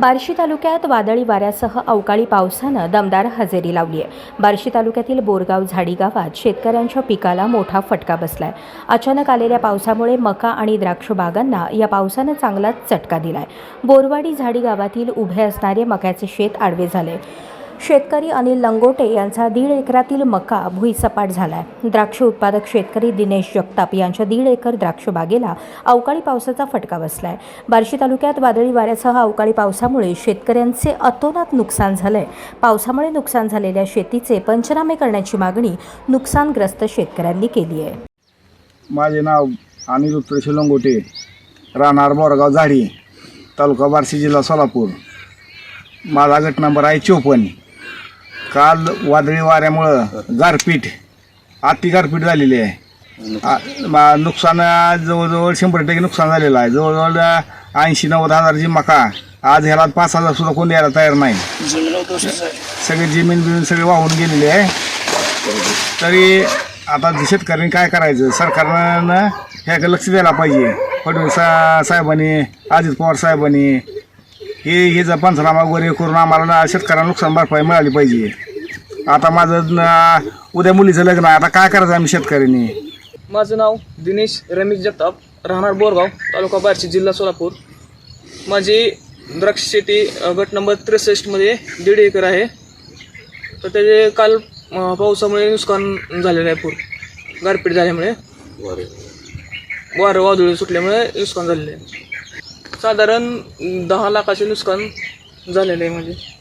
बार्शी तालुक्यात वादळी वाऱ्यासह अवकाळी पावसानं दमदार हजेरी लावली आहे बार्शी तालुक्यातील बोरगाव झाडी गावात शेतकऱ्यांच्या पिकाला मोठा फटका बसलाय. अचानक आलेल्या पावसामुळे मका आणि द्राक्ष बागांना या पावसानं चांगलाच चटका दिलाय. बोरवाडी झाडी गावातील उभे असणारे मक्याचे शेत आडवे झाले. शेतकरी अनिल लंगोटे यांचा दीड एकरातील मका भुईसपाट झाला आहे द्राक्ष उत्पादक शेतकरी दिनेश जगताप यांच्या दीड एकर द्राक्ष बागेला अवकाळी पावसाचा फटका बसला आहे बार्शी तालुक्यात वादळी वाऱ्यासह अवकाळी पावसामुळे शेतकऱ्यांचे अतोनात नुकसान झालंय. पावसामुळे नुकसान झालेल्या शेतीचे पंचनामे करण्याची मागणी नुकसानग्रस्त शेतकऱ्यांनी केली आहे. माझे नाव अनिल उत्तरेश लंगोटे राहणार बोरगाव झाडी तालुका बार्शी जिल्हा सोलापूर. माझा गट नंबर आहे चोपन्न. काल वादळी वाऱ्यामुळं गारपीट अति गारपीट झालेली आहे. आ- मा- नुकसान जवळजवळ शंभर टक्के नुकसान झालेलं आहे. जवळजवळ ऐंशी नव्वद हजारची मका आज ह्याला पाच हजार सुद्धा कोण द्यायला तयार नाही. सगळी जमीन बिमीन सगळी वाहून गेलेली आहे. तरी आता शेतकऱ्यांनी काय करायचं सरकारनं ह्याकडे लक्ष द्यायला पाहिजे. फडणवीस सा- साहेबांनी अजित पवार साहेबांनी हे हे जर पंचनामा वगैरे करून आम्हाला शेतकऱ्यांना नुकसान भरपाई मिळाली पाहिजे. आता माझं न- उद्या मुलीचं लग्न आहे. आता काय करायचं आम्ही शेतकऱ्यांनी? माझं नाव दिनेश रमेश जगताप. राहणार बोरगाव तालुका बार्शी जिल्हा सोलापूर. माझी द्राक्ष शेती अ, गट नंबर त्रेसष्टमध्ये दीड एकर आहे. तर त्याचे काल अ, पावसामुळे नुकसान झालेलं आहे पूर. गारपीट झाल्यामुळे. वारं वादळ सुटल्यामुळे नुकसान झालेलं आहे. साधारण दहा लाखाचे नुकसान झालेलं आहे म्हणजे.